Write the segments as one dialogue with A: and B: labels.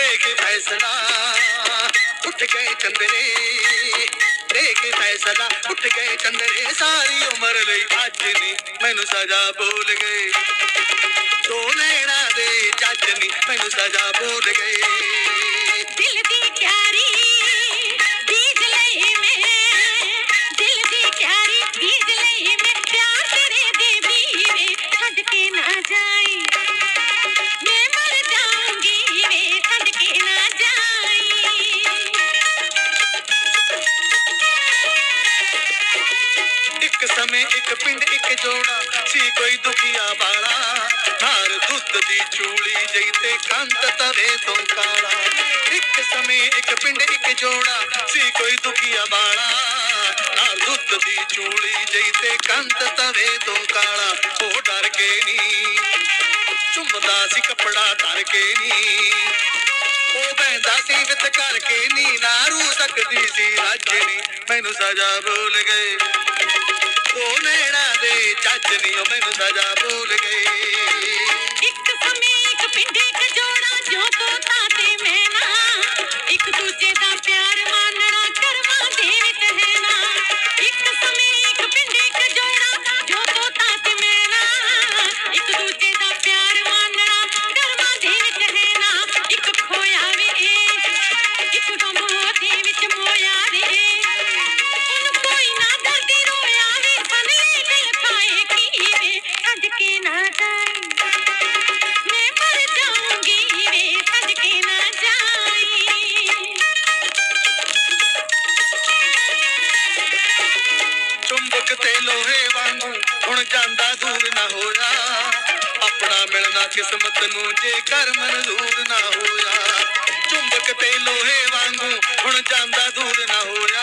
A: ਦੇ ਕੇ ਫੈਸਲਾ, ਉੱਠ ਗਏ ਚੰਦਰੇ ਦੇ ਕੇ ਫੈਸਲਾ, ਉੱਠ ਗਏ ਚੰਦਰੇ, ਸਾਰੀ ਉਮਰ ਲਈ ਅੱਜ ਨਹੀਂ ਮੈਨੂੰ ਸਜ਼ਾ ਭੁੱਲ ਗਏ। ਦੋ ਨੈਣਾ ਦੇ ਜੱਜ ਨਹੀਂ ਮੈਨੂੰ ਸਜ਼ਾ ਭੁੱਲ ਗਏ।
B: ਜਾਈ
A: ਸਮੇਂ ਇੱਕ ਪਿੰਡ ਇੱਕ ਜੋੜਾ ਸੀ ਕੋਈ ਦੁਖੀਆ ਵਾਲਾ। ਨਾਰ ਦੁੱਧ ਦੀ ਚੂਲੀ ਜਈ ਤੇ ਕੰਤ ਤਵੇ ਤੋਂ ਕਾਲਾ। ਇੱਕ ਸਮੇਂ ਇੱਕ ਪਿੰਡ ਇੱਕ ਜੋੜਾ ਸੀ ਕੋਈ ਦੁਖੀਆ ਬਾਲਾ ਨਾਰ ਦੁੱਧ ਦੀ ਚੂਲੀ ਜਈ ਤੇ ਕੰਤ ਤਵੇ ਤੋਂ ਕਾਲਾ। ਉਹ ਡਰ ਕੇ ਨਹੀਂ ਚੁੰਮਦਾ ਸੀ ਕੱਪੜਾ ਧਰ ਕੇ ਨਹੀਂ ਉਹ ਬਹਿੰਦਾ ਸੀ ਵਿਤ ਕਰਕੇ ਨੀ ਨਾ ਰੂ ਸਕਦੀ ਸੀ ਰਾਜਣੀ ਮੈਨੂੰ ਸਜ਼ਾ ਭੁੱਲ ਗਏ। ਦੋ ਨੈਣਾ ਦੇ ਜੱਜ ਨੀ ਉਹ ਮੈਨੂੰ ਸਜ਼ਾ ਭੁੱਲ ਗਏ
B: ਇੱਕ ਸਮੇਂ ਇੱਕ ਪਿੰਡ ਇੱਕ ਜੋੜਾ ਜੋ ਜਾਈ
A: ਤੇ ਲੋਹੇ ਵਾਂਗੂ ਹੁਣ ਜਾਂਦਾ ਦੂਰ ਨਾ ਹੋਇਆ। ਆਪਣਾ ਮਿਲਣਾ ਕਿਸਮਤ ਨੂੰ ਜੇਕਰ ਮਨਜ਼ੂਰ ਨਾ ਹੋਇਆ। ਚੁੰਬਕ ਤੇ ਲੋਹੇ ਵਾਂਗੂ ਹੁਣ ਜਾਂਦਾ ਦੂਰ ਨਾ ਹੋਇਆ।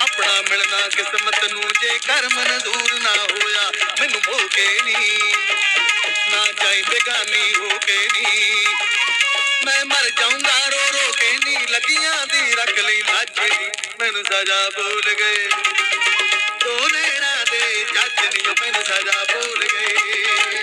A: ਆਪਣਾ ਮਿਲਣਾ ਕਿਸਮਤ ਨੂੰ ਜੇਕਰ ਮਨਜ਼ੂਰ ਨਾ ਹੋਇਆ। ਮੈਨੂੰ ਹੋ ਕੇ ਨਹੀਂ ਨਾ ਜਾਈ ਬੇਗਾਨੀ ਹੋ ਕੇ ਨਹੀਂ ਮੈਂ ਮਰ ਜਾਊਂਗਾ ਰੋ ਰੋ ਕੇ ਨੀ। ਲੱਗੀਆਂ ਦੀ ਰੱਖ ਲਈ ਲੱਜ ਨੀ ਮੈਨੂੰ ਸਜ਼ਾ ਭੁੱਲ ਗਏ। ਦੇ ਜੱਜ ਨੀ ਉਹ ਮੈਨੂੰ